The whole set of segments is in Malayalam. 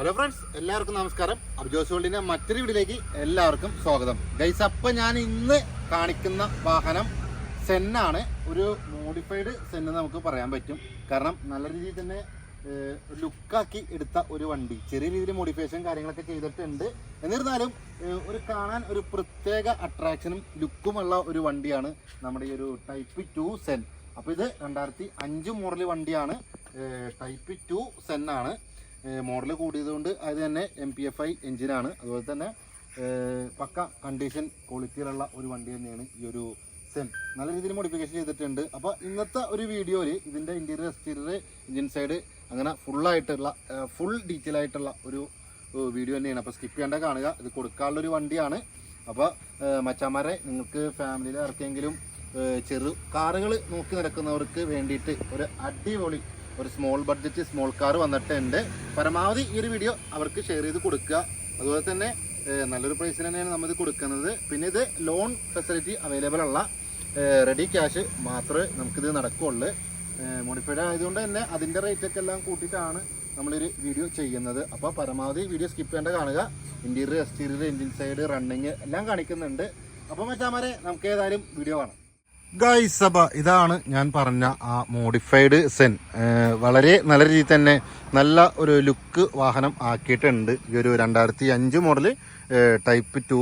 ഹലോ ഫ്രണ്ട്സ് എല്ലാവർക്കും നമസ്കാരം. അബ്ജോസ് വേൾഡിന്റെ മറ്റൊരു വീഡിയോയിലേക്ക് എല്ലാവർക്കും സ്വാഗതം. ഗൈസ് അപ്പം ഞാൻ ഇന്ന് കാണിക്കുന്ന വാഹനം സെന്നാണ് ഒരു മോഡിഫൈഡ് സെന്ന് നമുക്ക് പറയാൻ പറ്റും. കാരണം നല്ല രീതിയിൽ തന്നെ ലുക്കാക്കി എടുത്ത ഒരു വണ്ടി. ചെറിയ രീതിയിൽ മോഡിഫിക്കേഷൻ കാര്യങ്ങളൊക്കെ ചെയ്തിട്ടുണ്ട്. എന്നിരുന്നാലും ഒരു കാണാൻ ഒരു പ്രത്യേക അട്രാക്ഷനും ലുക്കുമുള്ള ഒരു വണ്ടിയാണ് നമ്മുടെ ഈ ഒരു ടൈപ്പ് ടു സെൻ അപ്പോൾ ഇത് രണ്ടായിരത്തി അഞ്ച് മോഡൽ വണ്ടിയാണ്. ടൈപ്പ് ടു സെൻ ആണ്. മോഡൽ കൂടിയതുകൊണ്ട് അത് തന്നെ എം പി എഫ് ഐ എഞ്ചിനാണ് അതുപോലെ തന്നെ പക്ക കണ്ടീഷൻ ക്വാളിറ്റിയിലുള്ള ഒരു വണ്ടി തന്നെയാണ് ഈ ഒരു സെൻ നല്ല രീതിയിൽ മോഡിഫിക്കേഷൻ ചെയ്തിട്ടുണ്ട്. അപ്പോൾ ഇന്നത്തെ ഒരു വീഡിയോയിൽ ഇതിന്റെ ഇന്റീരിയർ എക്സ്റ്റീരിയർ എഞ്ചിൻ സൈഡ് അങ്ങനെ ഫുള്ളായിട്ടുള്ള ഫുൾ ഡീറ്റെയിൽ ആയിട്ടുള്ള ഒരു വീഡിയോ തന്നെയാണ്. അപ്പോൾ സ്കിപ്പ് ചെയ്യേണ്ട കാണുക. ഇത് കൊടുക്കാനുള്ള ഒരു വണ്ടിയാണ്. അപ്പോൾ മച്ചാമാരെ നിങ്ങൾക്ക് ഫാമിലിയിൽ ആർക്കെങ്കിലും ചെറു കാറുകൾ നോക്കി നടക്കുന്നവർക്ക് വേണ്ടിയിട്ട് ഒരു അടിപൊളി ഒരു സ്മോൾ ബഡ്ജറ്റ് സ്മോൾ കാർ വന്നിട്ടുണ്ട്. പരമാവധി ഈ ഒരു വീഡിയോ അവർക്ക് ഷെയർ ചെയ്ത് കൊടുക്കുക. അതുപോലെ തന്നെ നല്ലൊരു പ്രൈസിന് തന്നെയാണ് നമ്മൾ ഇത് കൊടുക്കുന്നത്. പിന്നെ ഇത് ലോൺ ഫെസിലിറ്റി അവൈലബിൾ ഉള്ള റെഡി ക്യാഷ് മാത്രമേ നമുക്കിത് നടക്കുകയുള്ളൂ മോഡിഫൈഡ് ആയതുകൊണ്ട് തന്നെ അതിന്റെ റേറ്റൊക്കെ എല്ലാം കൂട്ടിയിട്ടാണ് നമ്മളൊരു വീഡിയോ ചെയ്യുന്നത്. അപ്പോൾ പരമാവധി വീഡിയോ സ്കിപ്പ് ചെയ്യേണ്ട കാണുക. Interior exterior engine side running എല്ലാം കാണിക്കുന്നുണ്ട്. അപ്പോൾ മറ്റാമാരെ നമുക്ക് ഏതായാലും വീഡിയോ കാണാം. ഗൈസ് അപ്പ ഇതാണ് ഞാൻ പറഞ്ഞ ആ മോഡിഫൈഡ് സെൻ വളരെ നല്ല രീതിയിൽ തന്നെ നല്ല ഒരു ലുക്ക് വാഹനം ആക്കിയിട്ടുണ്ട്. ഈ ഒരു രണ്ടായിരത്തി അഞ്ച് model type two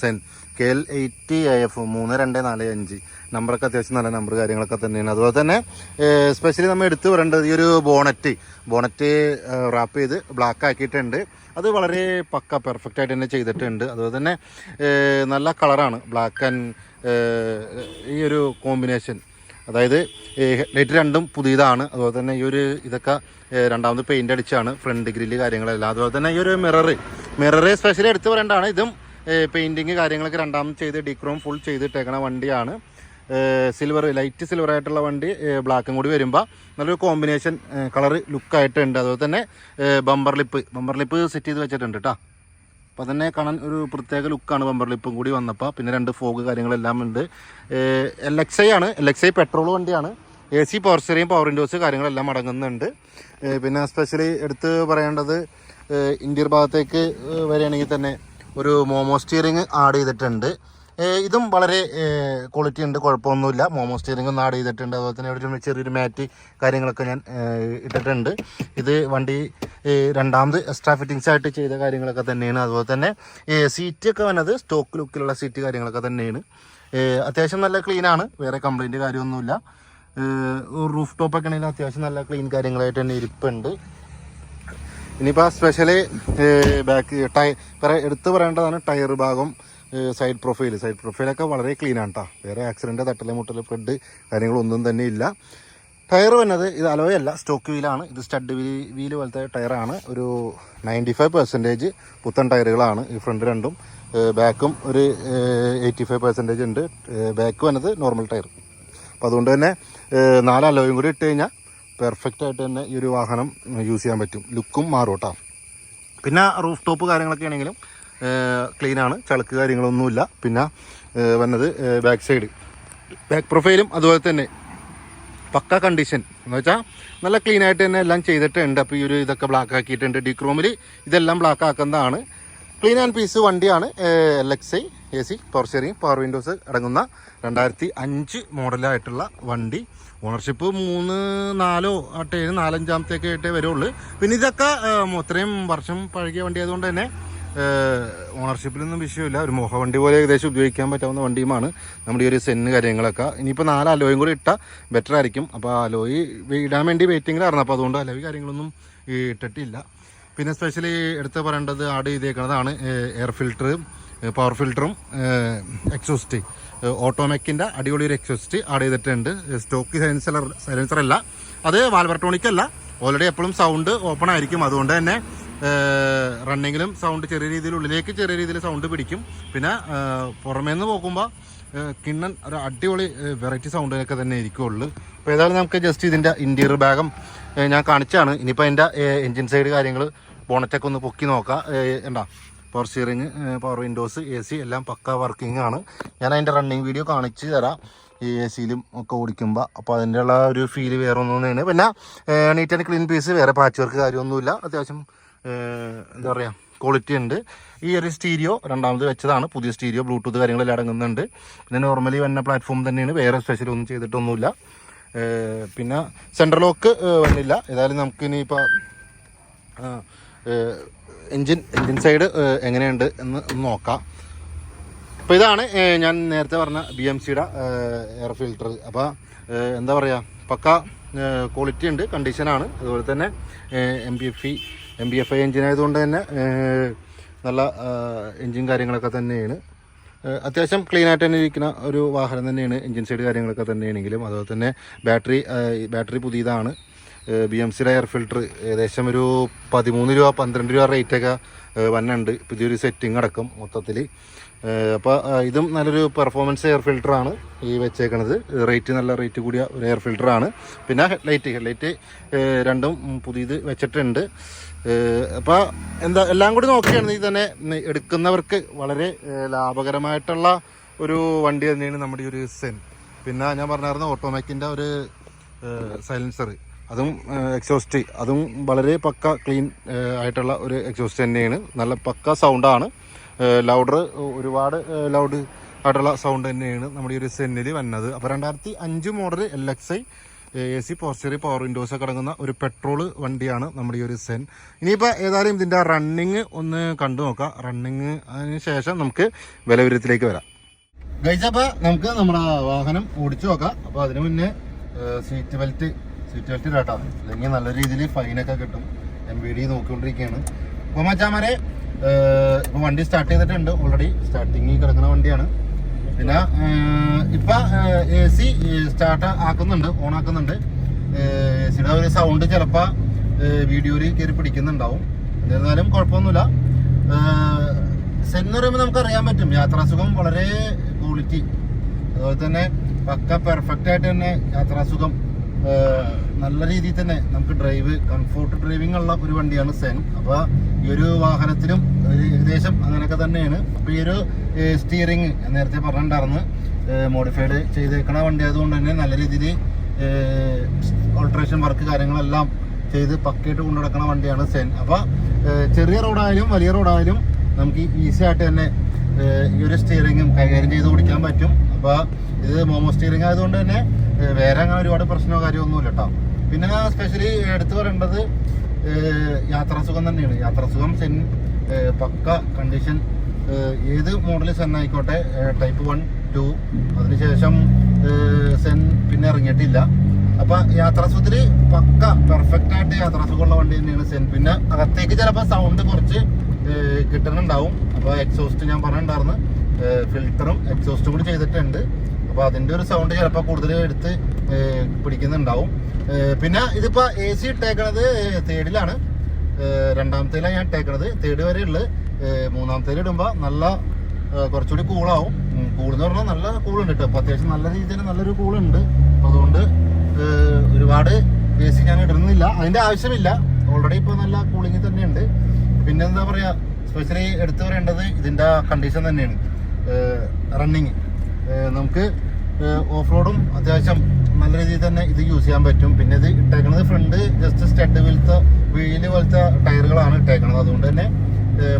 Zen K L eighty F മൂന്ന് രണ്ട് നാല് അഞ്ച്. നമ്പറൊക്കെ അത്യാവശ്യം നല്ല നമ്പർ കാര്യങ്ങളൊക്കെ തന്നെയാണ്. അതുപോലെ തന്നെ സ്പെഷ്യലി നമ്മൾ എടുത്തു പറയേണ്ടത് ഈ ഒരു ബോണറ്റ് ബോണറ്റ് റാപ്പ് ചെയ്ത് ബ്ലാക്ക് ആക്കിയിട്ടുണ്ട്. അത് വളരെ പക്ക പെർഫെക്റ്റ് ആയിട്ട് തന്നെ ചെയ്തിട്ടുണ്ട്. അതുപോലെ തന്നെ നല്ല കളറാണ് ബ്ലാക്ക് ആൻഡ് ഈ ഒരു കോമ്പിനേഷൻ അതായത് ലൈറ്റ് രണ്ടും പുതിയതാണ്. അതുപോലെ തന്നെ ഈ ഒരു ഇതൊക്കെ രണ്ടാമത് പെയിന്റ് അടിച്ചാണ് ഫ്രണ്ട് ഗ്രില്ല് കാര്യങ്ങളെല്ലാം. അതുപോലെ തന്നെ ഈ ഒരു മിററ് മിററ് സ്പെഷ്യലി എടുത്ത് പറയേണ്ടതാണ് ഇതും പെയിന്റിങ് കാര്യങ്ങളൊക്കെ രണ്ടാമത് ചെയ്ത് ഡിക്രോം ഫുൾ ചെയ്തിട്ടേക്കണ വണ്ടിയാണ്. സിൽവർ ലൈറ്റ് സിൽവർ ആയിട്ടുള്ള വണ്ടി ബ്ലാക്കും കൂടി വരുമ്പോൾ നല്ലൊരു കോമ്പിനേഷൻ കളർ ലുക്കായിട്ടുണ്ട് അതുപോലെ തന്നെ bumper lip bumper lip set ചെയ്ത് വെച്ചിട്ടുണ്ട് കേട്ടോ അപ്പോൾ തന്നെ കാണാൻ ഒരു പ്രത്യേക ലുക്കാണ് ബമ്പർ ലിപ്പും കൂടി വന്നപ്പോൾ പിന്നെ രണ്ട് ഫോഗ് കാര്യങ്ങളെല്ലാം ഉണ്ട്. എൽ എക്സ് ഐ ആണ്. എൽ എക്സ് ഐ പെട്രോൾ വണ്ടിയാണ്. എ സി പവർ സ്റ്റെറിയും പവർ വിൻഡോസ് കാര്യങ്ങളെല്ലാം അടങ്ങുന്നുണ്ട്. പിന്നെ സ്പെഷ്യലി എടുത്ത് പറയേണ്ടത് ഇന്ത്യൻ ഭാഗത്തേക്ക് വരികയാണെങ്കിൽ തന്നെ ഒരു മോമോ സ്റ്റിയറിങ് ആഡ് ചെയ്തിട്ടുണ്ട്. ഇതും വളരെ ക്വാളിറ്റി ഉണ്ട് കുഴപ്പമൊന്നുമില്ല. മോമോ സ്റ്റിയറിംഗ് ഒന്ന് ആഡ് ചെയ്തിട്ടുണ്ട്. അതുപോലെ തന്നെ ഒരു ചെറിയൊരു മാറ്റ് കാര്യങ്ങളൊക്കെ ഞാൻ ഇട്ടിട്ടുണ്ട്. ഇത് വണ്ടി രണ്ടാമത് എക്സ്ട്രാ ഫിറ്റിങ്സ് ആയിട്ട് ചെയ്ത കാര്യങ്ങളൊക്കെ തന്നെയാണ്. അതുപോലെ തന്നെ സീറ്റൊക്കെ വന്നത് സ്റ്റോക്ക് ലുക്കിലുള്ള സീറ്റ് കാര്യങ്ങളൊക്കെ തന്നെയാണ്. അത്യാവശ്യം നല്ല ക്ലീനാണ് വേറെ കംപ്ലൈന്റ് കാര്യമൊന്നുമില്ല. റൂഫ് ടോപ്പൊക്കെ ആണെങ്കിൽ അത്യാവശ്യം നല്ല ക്ലീൻ കാര്യങ്ങളായിട്ട് തന്നെ ഇരിപ്പുണ്ട്. ഇനിയിപ്പോൾ സ്പെഷ്യലി ബാക്ക് ടൈ എടുത്തു പറയേണ്ടതാണ് ടയർ ഭാഗം സൈഡ് പ്രൊഫൈൽ സൈഡ് പ്രൊഫൈലൊക്കെ വളരെ ക്ലീൻ ആണ് കേട്ടോ വേറെ ആക്സിഡന്റ് തട്ടൽ മുട്ടൽ ഫ്ലഡ് കാര്യങ്ങളൊന്നും തന്നെ ഇല്ല. ടയർ വന്നത് ഇത് അലോയല്ല സ്റ്റോക്ക് വീലാണ് ഇത് സ്റ്റഡ് വീൽ വീൽ പോലത്തെ ടയറാണ് ഒരു നയന്റി ഫൈവ് പെർസെന്റേജ് പുത്തൻ ടയറുകളാണ് ഈ ഫ്രണ്ട് രണ്ടും. ബാക്കും ഒരു എയ്റ്റി ഫൈവ് പെർസെന്റേജ് ഉണ്ട്. ബാക്ക് വന്നത് നോർമൽ ടയർ അപ്പോൾ അതുകൊണ്ട് തന്നെ നാല് അലോയും കൂടി ഇട്ട് കഴിഞ്ഞാൽ പെർഫെക്റ്റ് ആയിട്ട് തന്നെ ഈ ഒരു വാഹനം യൂസ് ചെയ്യാൻ പറ്റും. ലുക്കും മാറും കേട്ടോ പിന്നെ റൂഫ് ടോപ്പ് കാര്യങ്ങളൊക്കെ ആണെങ്കിലും ക്ലീനാണ് ചളുക്ക് കാര്യങ്ങളൊന്നുമില്ല. പിന്നെ വന്നത് ബാക്ക് സൈഡ് ബാക്ക് പ്രൊഫൈലും അതുപോലെ തന്നെ. പക്ക കണ്ടീഷൻ എന്ന് വെച്ചാൽ നല്ല ക്ലീൻ ആയിട്ട് തന്നെ എല്ലാം ചെയ്തിട്ടുണ്ട്. അപ്പോൾ ഈ ഒരു ഇതൊക്കെ ബ്ലാക്ക് ആക്കിയിട്ടുണ്ട്. ഡിക്രോമിൽ ഇതെല്ലാം ബ്ലാക്ക് ആക്കുന്നതാണ്. ക്ലീൻ ആൻഡ് പീസ് വണ്ടിയാണ് L I A C power steering power windows അടങ്ങുന്ന രണ്ടായിരത്തി അഞ്ച് മോഡലായിട്ടുള്ള വണ്ടി. ഓണർഷിപ്പ് മൂന്ന് നാലോ ആട്ടെ നാലഞ്ചാമത്തേക്ക് ആയിട്ടേ വരുള്ളൂ. പിന്നെ ഇതൊക്കെ ഇത്രയും വർഷം പഴകിയ വണ്ടി ആയതുകൊണ്ട് തന്നെ ഓണർഷിപ്പിലൊന്നും വിഷയമില്ല. ഒരു മോഹ വണ്ടി പോലെ ഏകദേശം ഉപയോഗിക്കാൻ പറ്റാവുന്ന വണ്ടിയുമാണ്. നമ്മുടെ ഈ ഒരു സെന്ന് കാര്യങ്ങളൊക്കെ. ഇനിയിപ്പോൾ നാല് അലോയും കൂടി ഇട്ടാൽ ബെറ്റർ ആയിരിക്കും. അപ്പോൾ അലോയി ഇടാൻ വേണ്ടി വെയിറ്റിങ്ങിലായിരുന്നു അപ്പോൾ അതുകൊണ്ട് അലോയി കാര്യങ്ങളൊന്നും ഇട്ടിട്ടില്ല. പിന്നെ സ്പെഷ്യലി എടുത്ത് പറയേണ്ടത് ആഡ് ചെയ്തേക്കുന്നതാണ് എയർ ഫിൽറ്റർ പവർ ഫിൽറ്ററും എക്സോസ്റ്റ് ഓട്ടോമെക്കിന്റെ അടിപൊളി ഒരു എക്സോസ്റ്റ് ആഡ് ചെയ്തിട്ടുണ്ട്. സ്റ്റോക്ക് സൈലൻസർ സൈലൻസർ അല്ല. അത് വാൽവർട്ടോണിക് അല്ല. ഓൾറെഡി എപ്പോഴും സൗണ്ട് ഓപ്പൺ ആയിരിക്കും. അതുകൊണ്ട് തന്നെ റണ്ണിങ്ങിലും സൗണ്ട് ചെറിയ രീതിയിൽ ഉള്ളിലേക്ക് ചെറിയ രീതിയിൽ സൗണ്ട് പിടിക്കും. പിന്നെ പുറമേ നിന്ന് പോകുമ്പോൾ കിണ്ണൻ ഒരു അടിപൊളി വെറൈറ്റി സൗണ്ടിനൊക്കെ തന്നെ ഇരിക്കുള്ളൂ. അപ്പോൾ ഏതായാലും നമുക്ക് ജസ്റ്റ് ഇതിന്റെ ഇന്റീരിയർ ഭാഗം ഞാൻ കാണിച്ചാണ്. ഇനിയിപ്പോൾ അതിന്റെ എൻജിൻ സൈഡ് കാര്യങ്ങൾ ബോണറ്റൊക്കെ ഒന്ന് പൊക്കി നോക്കാം. എന്താ? Power steering power windows A C എല്ലാം പക്ക വർക്കിംഗ് ആണ് ഞാൻ അതിന്റെ റണ്ണിങ് വീഡിയോ കാണിച്ചു തരാം. ഈ എ സിയിലും ഒക്കെ ഓടിക്കുമ്പോൾ അപ്പോൾ അതിന്റെ ഉള്ള ഒരു ഫീൽ വേറെ ഒന്നും തന്നെയാണ് പിന്നെ നീറ്റ് ആൻഡ് ക്ലീൻ പീസ് വേറെ പാച്ച് വർക്ക് കാര്യമൊന്നുമില്ല. അത്യാവശ്യം എന്താ പറയുക ക്വാളിറ്റി ഉണ്ട്. ഈ ഒരു സ്റ്റീരിയോ രണ്ടാമത് വെച്ചതാണ്. പുതിയ സ്റ്റീരിയോ ബ്ലൂടൂത്ത് കാര്യങ്ങളെല്ലാം അടങ്ങുന്നുണ്ട്. പിന്നെ നോർമലി വന്ന പ്ലാറ്റ്ഫോം തന്നെയാണ്. വേറെ സ്പെഷ്യൽ ഒന്നും ചെയ്തിട്ടൊന്നുമില്ല. പിന്നെ സെൻട്രൽ ലോക്ക് വന്നില്ല. ഏതായാലും നമുക്ക് ഇനിയിപ്പോൾ എൻജിൻ എൻജിൻ സൈഡ് എങ്ങനെയുണ്ട് എന്ന് നോക്കാം. അപ്പോൾ ഇതാണ് ഞാൻ നേരത്തെ പറഞ്ഞ ബി എം സിയുടെ എയർ ഫിൽട്ടർ. അപ്പോൾ എന്താ പറയുക പക്ക ക്വാളിറ്റി ഉണ്ട് കണ്ടീഷനാണ് അതുപോലെ തന്നെ M B F E M B F I engine ആയതുകൊണ്ട് തന്നെ നല്ല എൻജിൻ കാര്യങ്ങളൊക്കെ തന്നെയാണ്. അത്യാവശ്യം ക്ലീൻ ആയിട്ട് തന്നെ ഇരിക്കുന്ന ഒരു വാഹനം തന്നെയാണ് എൻജിൻ സൈഡ് കാര്യങ്ങളൊക്കെ തന്നെയാണെങ്കിലും. അതുപോലെ തന്നെ ബാറ്ററി ബാറ്ററി പുതിയതാണ്. ബി എം സിയുടെ എയർ ഫിൽട്ടർ ഏകദേശം ഒരു പതിമൂന്ന് രൂപ പന്ത്രണ്ട് രൂപ റേറ്റൊക്കെ വന്നുണ്ട് പുതിയൊരു സെറ്റിംഗ് അടക്കം മൊത്തത്തിൽ അപ്പോൾ ഇതും നല്ലൊരു പെർഫോമൻസ് എയർ ഫിൽട്ടറാണ് ഈ വെച്ചേക്കണത്. റേറ്റ് നല്ല റേറ്റ് കൂടിയ ഒരു എയർ ഫിൽട്ടറാണ് പിന്നെ ഹെഡ് ലൈറ്റ് ഹെഡ് ലൈറ്റ് രണ്ടും പുതിയത് വെച്ചിട്ടുണ്ട്. അപ്പോൾ എന്താ എല്ലാം കൂടി നോക്കുകയാണെങ്കിൽ തന്നെ എടുക്കുന്നവർക്ക് വളരെ ലാഭകരമായിട്ടുള്ള ഒരു വണ്ടി തന്നെയാണ് നമ്മുടെ ഈ ഒരു സെൻ പിന്നെ ഞാൻ പറഞ്ഞായിരുന്നു ഓട്ടോമാക്കിന്റെ ഒരു സൈലൻസർ അതും എക്സോസ്റ്റ് അതും വളരെ പക്ക ക്ലീൻ ആയിട്ടുള്ള ഒരു എക്സോസ്റ്റ് തന്നെയാണ്. നല്ല പക്ക സൗണ്ടാണ് ലൗഡർ ഒരുപാട് ലൗഡ് ആയിട്ടുള്ള സൗണ്ട് തന്നെയാണ് നമ്മുടെ ഈ ഒരു സെന്നിൽ വന്നത്. അപ്പോൾ രണ്ടായിരത്തി അഞ്ച് model L X I A C പോസ്റ്ററി power windows ഒക്കെ അടങ്ങുന്ന ഒരു പെട്രോൾ വണ്ടിയാണ് നമ്മുടെ ഈ ഒരു സെൻ. ഇനിയിപ്പോൾ ഏതായാലും ഇതിന്റെ റണ്ണിങ് ഒന്ന് കണ്ടു നോക്കാം. റണ്ണിങ് അതിന് ശേഷം നമുക്ക് വിലവിരത്തിലേക്ക് വരാം. കഴിച്ചപ്പോൾ നമുക്ക് നമ്മുടെ വാഹനം ഓടിച്ചു നോക്കാം. അപ്പോൾ അതിന് മുന്നേ സീറ്റ് ബെൽറ്റ് സീറ്റ് ബെൽറ്റ് കേട്ടോ അല്ലെങ്കിൽ നല്ല രീതിയിൽ ഫൈനൊക്കെ കിട്ടും. എം വി ഡി നോക്കിക്കൊണ്ടിരിക്കുകയാണ്. അപ്പോൾ മച്ചാമാരെ ഇപ്പോൾ വണ്ടി സ്റ്റാർട്ട് ചെയ്തിട്ടുണ്ട്. ഓൾറെഡി സ്റ്റാർട്ടിങ് കിടക്കുന്ന വണ്ടിയാണ്. പിന്നെ ഇപ്പം എ സി സ്റ്റാർട്ട് ആക്കുന്നുണ്ട്. ഓൺ ആക്കുന്നുണ്ട്. എ സിയുടെ ഒരു സൗണ്ട് ചിലപ്പോൾ വീഡിയോയിൽ കയറി പിടിക്കുന്നുണ്ടാവും. എന്നിരുന്നാലും കുഴപ്പമൊന്നുമില്ല. സെന്ന് പറയുമ്പോൾ നമുക്ക് അറിയാൻ പറ്റും. യാത്രാസുഖം വളരെ ക്വാളിറ്റി അതുപോലെ തന്നെ പക്ക പെർഫെക്റ്റ് ആയിട്ട് തന്നെ യാത്രാസുഖം നല്ല രീതിയിൽ തന്നെ നമുക്ക് ഡ്രൈവ് കംഫോർട്ട് ഡ്രൈവിംഗ് ഉള്ള ഒരു വണ്ടിയാണ് സെൻ അപ്പോൾ ഈ ഒരു വാഹനത്തിലും ഏകദേശം അങ്ങനെയൊക്കെ തന്നെയാണ്. അപ്പോൾ ഈ ഒരു സ്റ്റിയറിങ് നേരത്തെ പറഞ്ഞിട്ടുണ്ടായിരുന്നു. മോഡിഫൈഡ് ചെയ്തേക്കണ വണ്ടി ആയതുകൊണ്ട് തന്നെ നല്ല രീതിയിൽ ഓൾട്രേഷൻ വർക്ക് കാര്യങ്ങളെല്ലാം ചെയ്ത് പക്കയായിട്ട് കൊണ്ടു നടക്കുന്ന വണ്ടിയാണ് സെൻ അപ്പോൾ ചെറിയ റോഡായാലും വലിയ റോഡായാലും നമുക്ക് ഈസി ആയിട്ട് തന്നെ ഈ ഒരു സ്റ്റിയറിങ്ങും കൈകാര്യം ചെയ്ത് ഓടിക്കാൻ പറ്റും. അപ്പോൾ ഇത് മോമോ സ്റ്റിയറിംഗ് ആയതുകൊണ്ട് തന്നെ വേറെ അങ്ങനെ ഒരുപാട് പ്രശ്നമോ കാര്യമൊന്നുമില്ല കേട്ടോ പിന്നെ സ്പെഷ്യലി എടുത്തു പറയേണ്ടത് യാത്രാസുഖം തന്നെയാണ്. യാത്രാസുഖം സെൻ പക്ക കണ്ടീഷൻ ഏത് മോഡൽ സെൻ ആയിക്കോട്ടെ ടൈപ്പ് വൺ ടു അതിനുശേഷം സെൻ പിന്നെ ഇറങ്ങിയിട്ടില്ല. അപ്പൊ യാത്രാസുഖത്തിൽ പക്ക പെർഫെക്റ്റ് ആയിട്ട് യാത്രാസുഖമുള്ള വണ്ടി തന്നെയാണ് സെൻ. പിന്നെ അകത്തേക്ക് ചിലപ്പോൾ സൗണ്ട് കുറച്ച് കിട്ടുന്നുണ്ടാവും അപ്പൊ എക്സോസ്റ്റ് ഞാൻ പറഞ്ഞിട്ടുണ്ടായിരുന്നു. ഫിൽറ്ററും എക്സോസ്റ്റും കൂടി ചെയ്തിട്ടുണ്ട്. അപ്പൊ അതിന്റെ ഒരു സൗണ്ട് ചിലപ്പോൾ കൂടുതൽ എടുത്ത് പിടിക്കുന്നുണ്ടാവും. പിന്നെ ഇതിപ്പോൾ എ സി ഇട്ടേക്കണത് തേർഡിലാണ് രണ്ടാമത്തേലാണ് ഞാൻ ഇട്ടേക്കണത്. തേർഡ് വരെ ഉള്ളത്. മൂന്നാമത്തേൽ ഇടുമ്പോൾ നല്ല കുറച്ചുകൂടി കൂളാവും കൂളെന്ന് പറഞ്ഞാൽ നല്ല കൂളുണ്ട് കേട്ടോ അപ്പോൾ അത്യാവശ്യം നല്ല രീതിയിൽ നല്ലൊരു കൂളുണ്ട് അപ്പോൾ അതുകൊണ്ട് ഒരുപാട് എ സി ഞാൻ ഇടുന്നില്ല. അതിന്റെ ആവശ്യമില്ല. ഓൾറെഡി ഇപ്പോൾ നല്ല കൂളിങ് തന്നെയുണ്ട്. പിന്നെ എന്താ പറയുക സ്പെഷ്യലി എടുത്തു പറയേണ്ടത് ഇതിന്റെ കണ്ടീഷൻ തന്നെയാണ്. റണ്ണിങ് നമുക്ക് ഓഫ് റോഡും അത്യാവശ്യം നല്ല രീതിയിൽ തന്നെ ഇത് യൂസ് ചെയ്യാൻ പറ്റും. പിന്നെ ഇത് ഇട്ടേക്കുന്നത് ഫ്രണ്ട് ജസ്റ്റ് സ്റ്റഡ് പോലത്തെ വീൽ പോലത്തെ ടയറുകളാണ് ഇട്ടേക്കുന്നത് അതുകൊണ്ട് തന്നെ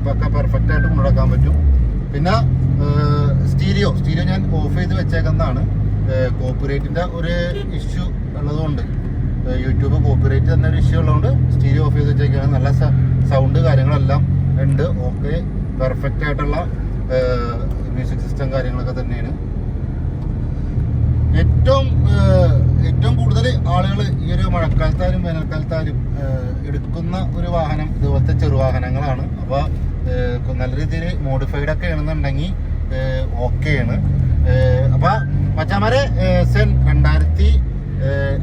പക്ക പെർഫെക്റ്റ് ആയിട്ട് കൊണ്ടുനടക്കാൻ പറ്റും. പിന്നെ സ്റ്റീരിയോ സ്റ്റീരിയോ ഞാൻ ഓഫ് ചെയ്ത് വെച്ചേക്കുന്നതാണ്. കോപ്പറേറ്റിന്റെ ഒരു ഇഷ്യൂ ഉള്ളതുകൊണ്ട്. യൂട്യൂബ് കോപ്പറേറ്റ് തന്നെ ഒരു ഇഷ്യൂ ഉള്ളതുകൊണ്ട് സ്റ്റീരിയോ ഓഫ് ചെയ്ത് വെച്ചേക്കാണ്. നല്ല സൗണ്ട് കാര്യങ്ങളെല്ലാം ഉണ്ട്. ഓക്കെ പെർഫെക്റ്റ് ആയിട്ടുള്ള മ്യൂസിക് സിസ്റ്റം കാര്യങ്ങളൊക്കെ തന്നെയാണ്. ഏറ്റവും ഏറ്റവും കൂടുതൽ ആളുകൾ ഈ ഒരു മഴക്കാലത്തായാലും വേനൽക്കാലത്തായാലും എടുക്കുന്ന ഒരു വാഹനം ഇതുപോലത്തെ ചെറുവാഹനങ്ങളാണ്. അപ്പോൾ നല്ല രീതിയിൽ മോഡിഫൈഡ് ഒക്കെ ആണെന്നുണ്ടെങ്കിൽ ഓക്കെയാണ് അപ്പോൾ മച്ചാമാരെ സെൻ രണ്ടായിരത്തി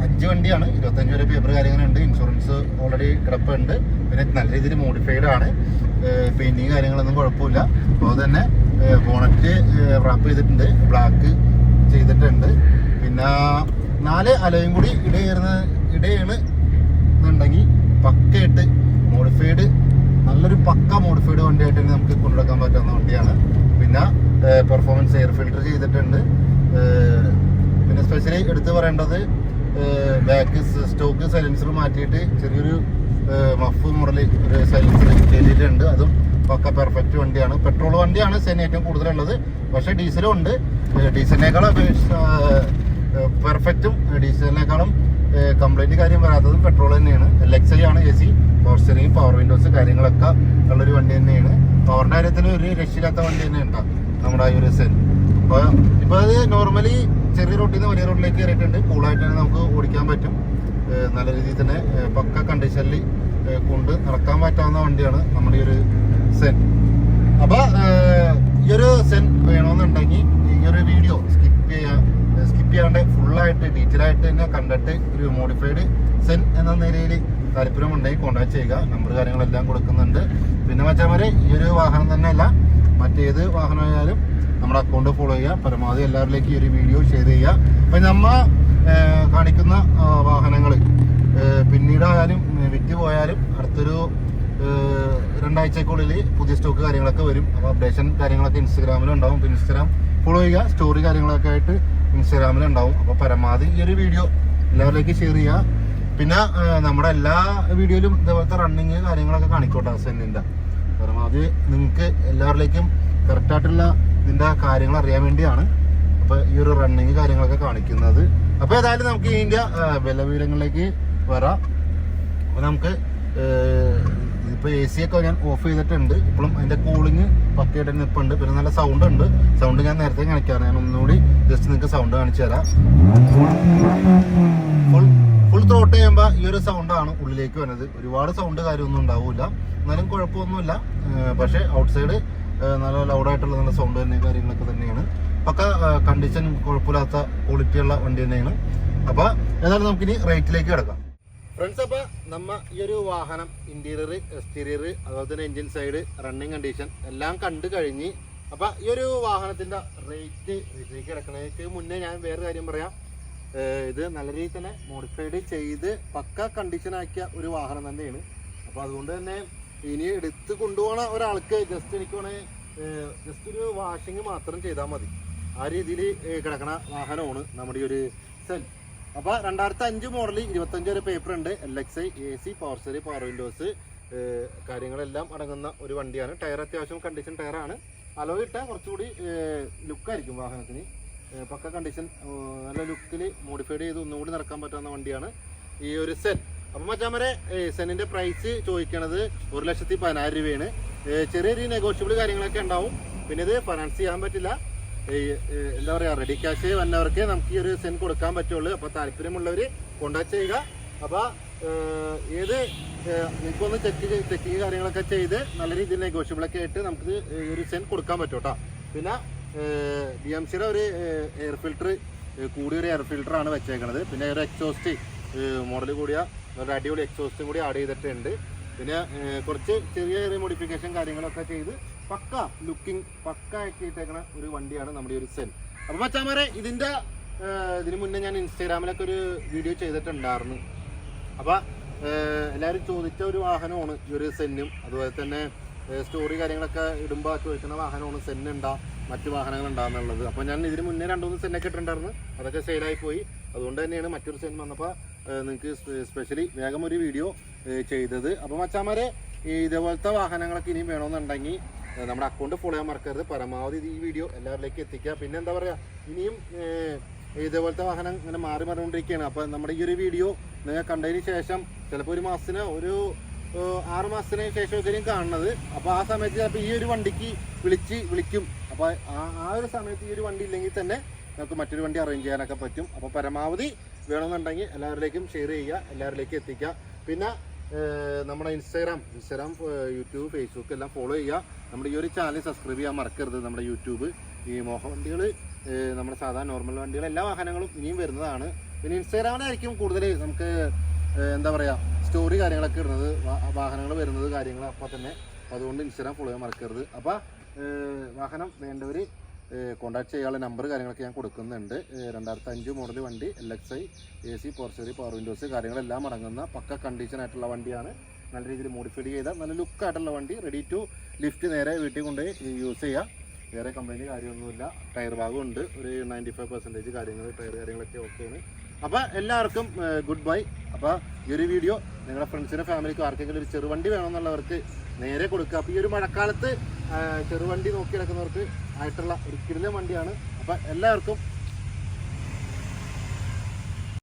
അഞ്ച് വണ്ടിയാണ്. ഇരുപത്തഞ്ച് വരെ പേപ്പർ കാര്യങ്ങളുണ്ട്. ഇൻഷുറൻസ് ഓൾറെഡി കിടപ്പുണ്ട്. പിന്നെ നല്ല രീതിയിൽ മോഡിഫൈഡ് ആണ്. പെയിന്റിങ് കാര്യങ്ങളൊന്നും കുഴപ്പമില്ല. അപ്പോൾ തന്നെ ബോണറ്റ് റാപ്പ് ചെയ്തിട്ടുണ്ട്. ബ്ലാക്ക് ചെയ്തിട്ടുണ്ട്. പിന്നെ നാല് അലയും കൂടി ഇടയേറുന്ന ഇടയാണ് എന്നുണ്ടെങ്കിൽ പക്കയായിട്ട് മോഡിഫൈഡ് നല്ലൊരു പക്ക മോഡിഫൈഡ് വണ്ടിയായിട്ട് തന്നെ നമുക്ക് കൊണ്ടുനടക്കാൻ പറ്റുന്ന വണ്ടിയാണ്. പിന്നെ പെർഫോമൻസ് എയർ ഫിൽട്ടർ ചെയ്തിട്ടുണ്ട്. പിന്നെ സ്പെഷ്യലി എടുത്തു പറയേണ്ടത് ബാക്ക് സ്റ്റോക്ക് സൈലൻസർ മാറ്റിയിട്ട് ചെറിയൊരു മഫ് മോഡൽ ഒരു സൈലൻസർ ചെയ്തിട്ടുണ്ട്. അതും പക്ക പെർഫെക്റ്റ് വണ്ടിയാണ്. പെട്രോൾ വണ്ടിയാണ് സെൻ ഏറ്റവും കൂടുതലുള്ളത്. പക്ഷേ ഡീസലും ഉണ്ട്. ഡീസലിനേക്കാൾ അപേക്ഷ പെർഫെക്റ്റും ഡീസലിനേക്കാളും കംപ്ലൈന്റ് കാര്യം വരാത്തതും പെട്രോൾ തന്നെയാണ്. ലെക്സൈ ആണ് A C power power windows കാര്യങ്ങളൊക്കെ ഉള്ളൊരു വണ്ടി തന്നെയാണ്. പവറിന്റെ കാര്യത്തിൽ ഒരു രക്ഷയില്ലാത്ത വണ്ടി തന്നെ ഉണ്ടാകും നമ്മുടെ ഈ ഒരു സെൻ അപ്പോൾ ഇപ്പോൾ അത് നോർമലി ചെറിയ റോട്ടിൽ നിന്ന് വലിയ റോഡിലേക്ക് കയറിയിട്ടുണ്ട്. കൂളായിട്ട് തന്നെ നമുക്ക് ഓടിക്കാൻ പറ്റും. നല്ല രീതിയിൽ തന്നെ പക്ക കണ്ടീഷനിൽ കൊണ്ട് നടക്കാൻ പറ്റാവുന്ന വണ്ടിയാണ് നമ്മുടെ ഈ ഒരു സെൻ അപ്പോൾ ഈ ഒരു സെൻ വേണമെന്നുണ്ടെങ്കിൽ ഈ ഒരു വീഡിയോ സ്കിപ്പ് ചെയ്യാൻ സ്കിപ്പ് ചെയ്യാണ്ട് ഫുള്ളായിട്ട് ഡീറ്റെയിൽ ആയിട്ട് തന്നെ കണ്ടിട്ട് ഒരു മോഡിഫൈഡ് സെൻ എന്ന നിലയിൽ താല്പര്യമുണ്ടെങ്കിൽ കോൺടാക്ട് ചെയ്യുക. നമ്പർ കാര്യങ്ങളെല്ലാം കൊടുക്കുന്നുണ്ട്. പിന്നെ വെച്ചാൽ ഈ ഒരു വാഹനം തന്നെയല്ല. മറ്റേത് വാഹനമായാലും നമ്മുടെ അക്കൗണ്ട് ഫോളോ ചെയ്യുക. പരമാവധി എല്ലാവരിലേക്കും ഈ ഒരു വീഡിയോ ഷെയർ ചെയ്യുക. അപ്പം നമ്മ കാണിക്കുന്ന വാഹനങ്ങൾ പിന്നീടായാലും വിറ്റ് പോയാലും അടുത്തൊരു രണ്ടാഴ്ചക്കുള്ളിൽ പുതിയ സ്റ്റോക്ക് കാര്യങ്ങളൊക്കെ വരും. അപ്പോൾ അപ്ഡേഷൻ കാര്യങ്ങളൊക്കെ ഇൻസ്റ്റാഗ്രാമിലും ഉണ്ടാവും. ഇൻസ്റ്റാഗ്രാം ഫോളോ ചെയ്യുക. സ്റ്റോറി കാര്യങ്ങളൊക്കെ ആയിട്ട് ഇൻസ്റ്റാഗ്രാമിൽ ഉണ്ടാവും അപ്പോൾ പരമാവധി ഈ ഒരു വീഡിയോ എല്ലാവരിലേക്ക് ഷെയർ ചെയ്യുക പിന്നെ നമ്മുടെ എല്ലാ വീഡിയോയിലും ഇതേപോലത്തെ റണ്ണിങ് കാര്യങ്ങളൊക്കെ കാണിക്കോട്ടെ സെന്നിന്റെ പരമാവധി നിങ്ങൾക്ക് എല്ലാവരിലേക്കും കറക്റ്റായിട്ടുള്ള ഇതിന്റെ കാര്യങ്ങൾ അറിയാൻ വേണ്ടിയാണ് അപ്പോൾ ഈ ഒരു റണ്ണിങ് കാര്യങ്ങളൊക്കെ കാണിക്കുന്നത്. അപ്പോൾ ഏതായാലും നമുക്ക് ഇതിന്റെ വില വിവരങ്ങളിലേക്ക് വരാം. അപ്പോൾ നമുക്ക് ഇപ്പോൾ എ സി ഒക്കെ ഞാൻ ഓഫ് ചെയ്തിട്ടുണ്ട്. ഇപ്പോഴും അതിന്റെ കൂളിങ് പക്കയായിട്ട് നിൽപ്പുണ്ട് പിന്നെ നല്ല സൗണ്ട് ഉണ്ട്. സൗണ്ട് ഞാൻ നേരത്തെ കാണിക്കാറ് ഞാൻ ഒന്നുകൂടി ജസ്റ്റ് നിങ്ങൾക്ക് സൗണ്ട് കാണിച്ചു തരാം. ഫുൾ ഫുൾ ത്രോട്ട് ചെയ്യുമ്പോൾ ഈ ഒരു സൗണ്ടാണ് ഉള്ളിലേക്ക് വരുന്നത്. ഒരുപാട് സൗണ്ട് കാര്യമൊന്നും ഉണ്ടാവില്ല എന്നാലും കുഴപ്പമൊന്നുമില്ല. പക്ഷേ ഔട്ട് സൈഡ് നല്ല ലൗഡായിട്ടുള്ള നല്ല സൗണ്ട് തന്നെ കാര്യങ്ങളൊക്കെ തന്നെയാണ്. പക്ക കണ്ടീഷൻ കുഴപ്പമില്ലാത്ത ക്വാളിറ്റിയുള്ള വണ്ടി തന്നെയാണ്. അപ്പോൾ ഏതായാലും നമുക്കിനി റേറ്റിലേക്ക് കിടക്കാം. ഫ്രണ്ട്സ് അപ്പോൾ നമ്മ ഈ ഒരു വാഹനം ഇന്റീരിയർ എക്സ്റ്റീരിയർ അതുപോലെ തന്നെ എൻജിൻ സൈഡ് റണ്ണിങ് കണ്ടീഷൻ എല്ലാം കണ്ടു കഴിഞ്ഞ് അപ്പോൾ ഈ ഒരു വാഹനത്തിന്റെ റേറ്റ് റേറ്റിലേക്ക് കിടക്കുന്നതിന് മുന്നേ ഞാൻ വേറെ കാര്യം പറയാം. ഇത് നല്ല രീതിയിൽ തന്നെ മോഡിഫൈഡ് ചെയ്ത് പക്ക കണ്ടീഷൻ ആക്കിയ ഒരു വാഹനം തന്നെയാണ്. അപ്പോൾ അതുകൊണ്ട് തന്നെ ഇനി എടുത്ത് കൊണ്ടുപോകണ ഒരാൾക്ക് ജസ്റ്റ് എനിക്ക് ജസ്റ്റ് ഒരു വാഷിങ് മാത്രം ചെയ്താൽ മതി. ആ രീതിയിൽ കിടക്കണ വാഹനമാണ് നമ്മുടെ ഈ ഒരു സെൻ അപ്പോൾ രണ്ടായിരത്തി അഞ്ച് മോഡൽ ഇരുപത്തഞ്ച് വരെ പേപ്പർ ഉണ്ട്. L X I A C power steering power windows കാര്യങ്ങളെല്ലാം അടങ്ങുന്ന ഒരു വണ്ടിയാണ്. ടയർ അത്യാവശ്യം കണ്ടീഷൻ ടയറാണ് അലോയ് ഇട്ടാൽ കുറച്ചുകൂടി ലുക്കായിരിക്കും വാഹനത്തിന്. പക്ക കണ്ടീഷൻ നല്ല ലുക്കിൽ മോഡിഫൈഡ് ചെയ്ത് ഒന്നുകൂടി നടക്കാൻ പറ്റാവുന്ന വണ്ടിയാണ് ഈ ഒരു സെൻ. അപ്പം മച്ചാമരെ സെന്നിന്റെ പ്രൈസ് ചോദിക്കണത് ഒരു ലക്ഷത്തി പതിനായിരം രൂപയാണ്. ചെറിയ ചെറിയ നെഗോഷ്യബിൾ കാര്യങ്ങളൊക്കെ ഉണ്ടാവും. പിന്നെ ഇത് ഫൈനാൻസ് ചെയ്യാൻ പറ്റില്ല. എന്താ പറയുക റെഡി ക്യാഷ് വന്നവർക്ക് നമുക്ക് ഈ ഒരു സെൻ കൊടുക്കാൻ പറ്റുള്ളൂ. അപ്പോൾ താല്പര്യമുള്ളവർ കോണ്ടാക്ട് ചെയ്യുക. അപ്പോൾ ഏത് നിങ്ങൾക്കൊന്ന് ചെക്ക് ചെക്കിങ് കാര്യങ്ങളൊക്കെ ചെയ്ത് നല്ല രീതിയിൽ നെഗോഷ്യബിളൊക്കെ ആയിട്ട് നമുക്ക് ഒരു സെൻ കൊടുക്കാൻ പറ്റും കേട്ടോ. പിന്നെ ബി എം സിയുടെ ഒരു എയർ ഫിൽറ്റർ കൂടിയ ഒരു എയർ ഫിൽറ്റർ വെച്ചേക്കുന്നത് പിന്നെ ഒരു എക്സോസ്റ്റ് മോഡൽ കൂടിയ ഒരു അടിപൊളി എക്സോസ്റ്റും കൂടി ആഡ് ചെയ്തിട്ടുണ്ട്. പിന്നെ കുറച്ച് ചെറിയ ചെറിയ മോഡിഫിക്കേഷൻ കാര്യങ്ങളൊക്കെ ചെയ്ത് പക്ക ലുക്കിംഗ് പക്ക ആക്കിയിട്ടേക്കണ ഒരു വണ്ടിയാണ് നമ്മുടെ ഒരു സെൻ അപ്പം മച്ചാമാരെ ഇതിന്റെ ഇതിന് മുന്നേ ഞാൻ ഇൻസ്റ്റാഗ്രാമിലൊക്കെ ഒരു വീഡിയോ ചെയ്തിട്ടുണ്ടായിരുന്നു. അപ്പോൾ എല്ലാവരും ചോദിച്ച ഒരു വാഹനമാണ് ഒരു സെന്നും. അതുപോലെ തന്നെ സ്റ്റോറി കാര്യങ്ങളൊക്കെ ഇടുമ്പോൾ ചോദിക്കുന്ന വാഹനമാണ് സെന്ന് ഉണ്ടാ മറ്റു വാഹനങ്ങൾ ഉണ്ടാകുന്നുള്ളത് അപ്പോൾ ഞാൻ ഇതിന് മുന്നേ രണ്ട് മൂന്ന് സെന്നൊക്കെ ഇട്ടിട്ടുണ്ടായിരുന്നു. അതൊക്കെ സെയിലായി പോയി. അതുകൊണ്ട് തന്നെയാണ് മറ്റൊരു സെൻ വന്നപ്പോൾ നിങ്ങൾക്ക് സ്പെഷ്യലി വേഗം ഒരു വീഡിയോ ചെയ്തത്. അപ്പോൾ മച്ചാമാരെ ഇതേപോലത്തെ വാഹനങ്ങളൊക്കെ ഇനിയും വേണമെന്നുണ്ടെങ്കിൽ നമ്മുടെ അക്കൗണ്ട് ഫോളോ ചെയ്യാൻ മറക്കരുത്. പരമാവധി ഈ വീഡിയോ എല്ലാവരിലേക്ക് എത്തിക്കുക പിന്നെ എന്താ പറയുക ഇനിയും ഇതേപോലത്തെ വാഹനം ഇങ്ങനെ മാറി മറിഞ്ഞുകൊണ്ടിരിക്കുകയാണ്. അപ്പോൾ നമ്മുടെ ഈ ഒരു വീഡിയോ നിങ്ങൾ കണ്ടതിന് ശേഷം ചിലപ്പോൾ ഒരു മാസത്തിന് ഒരു ആറ് മാസത്തിന് ശേഷമൊക്കെ കാണുന്നത്. അപ്പോൾ ആ സമയത്ത് ചിലപ്പോൾ ഈ ഒരു വണ്ടിക്ക് വിളിച്ച് വിളിക്കും. അപ്പോൾ ആ ആ ഒരു സമയത്ത് ഈ ഒരു വണ്ടി ഇല്ലെങ്കിൽ തന്നെ നമുക്ക് മറ്റൊരു വണ്ടി അറേഞ്ച് ചെയ്യാനൊക്കെ പറ്റും. അപ്പോൾ പരമാവധി വേണമെന്നുണ്ടെങ്കിൽ എല്ലാവരിലേക്കും ഷെയർ ചെയ്യുക എല്ലാവരിലേക്കും എത്തിക്കുക. പിന്നെ നമ്മുടെ ഇൻസ്റ്റാഗ്രാം ഇൻസ്റ്റാഗ്രാം യൂട്യൂബ് ഫേസ്ബുക്ക് എല്ലാം ഫോളോ ചെയ്യുക. നമ്മുടെ ഈ ഒരു ചാനൽ സബ്സ്ക്രൈബ് ചെയ്യാൻ മറക്കരുത് നമ്മുടെ യൂട്യൂബ് ഈ മോഹ വണ്ടികൾ നമ്മുടെ സാധാരണ നോർമൽ വണ്ടികൾ എല്ലാ വാഹനങ്ങളും ഇനിയും വരുന്നതാണ്. പിന്നെ ഇൻസ്റ്റാഗ്രാമിലായിരിക്കും കൂടുതൽ നമുക്ക് എന്താ പറയുക സ്റ്റോറി കാര്യങ്ങളൊക്കെ ഇടുന്നത് വാഹനങ്ങൾ വരുന്നത് കാര്യങ്ങൾ അപ്പോൾ തന്നെ. അതുകൊണ്ട് ഇൻസ്റ്റാഗ്രാം ഫോളോ ചെയ്യാൻ മറക്കരുത്. അപ്പോൾ വാഹനം വേണ്ടവർ കോൺടാക്ട് ചെയ്യാനുള്ള നമ്പർ കാര്യങ്ങളൊക്കെ ഞാൻ കൊടുക്കുന്നുണ്ട്. രണ്ടായിരത്തി അഞ്ച് മോഡൽ വണ്ടി L X I A C പോർച്ചറി power windows കാര്യങ്ങളെല്ലാം അടങ്ങുന്ന പക്ക കണ്ടീഷൻ ആയിട്ടുള്ള വണ്ടിയാണ്. നല്ല രീതിയിൽ മോഡിഫൈഡ് ചെയ്ത നല്ല ലുക്കായിട്ടുള്ള വണ്ടി റെഡി ടു ലിഫ്റ്റ് നേരെ വീട്ടിൽ കൊണ്ടുപോയി യൂസ് ചെയ്യാം. വേറെ കമ്പനി കാര്യമൊന്നുമില്ല. ടയർ ഭാഗം ഉണ്ട്. ഒരു നയന്റി ഫൈവ് പെർസെന്റേജ് കാര്യങ്ങൾ ടയർ കാര്യങ്ങളൊക്കെ ഓക്കെയാണ് അപ്പോൾ എല്ലാവർക്കും ഗുഡ് ബൈ അപ്പോൾ ഈ ഒരു വീഡിയോ നിങ്ങളുടെ ഫ്രണ്ട്സിനും ഫാമിലിക്കും ആർക്കെങ്കിലും ഒരു ചെറുവണ്ടി വേണമെന്നുള്ളവർക്ക് നേരെ കൊടുക്കുക. അപ്പോൾ ഈ ഒരു മഴക്കാലത്ത് ചെറുവണ്ടി നോക്കി നടക്കുന്നവർക്ക് ആയിട്ടുള്ള ഒരു കിടിലം വണ്ടിയാണ്. അപ്പോൾ എല്ലാവർക്കും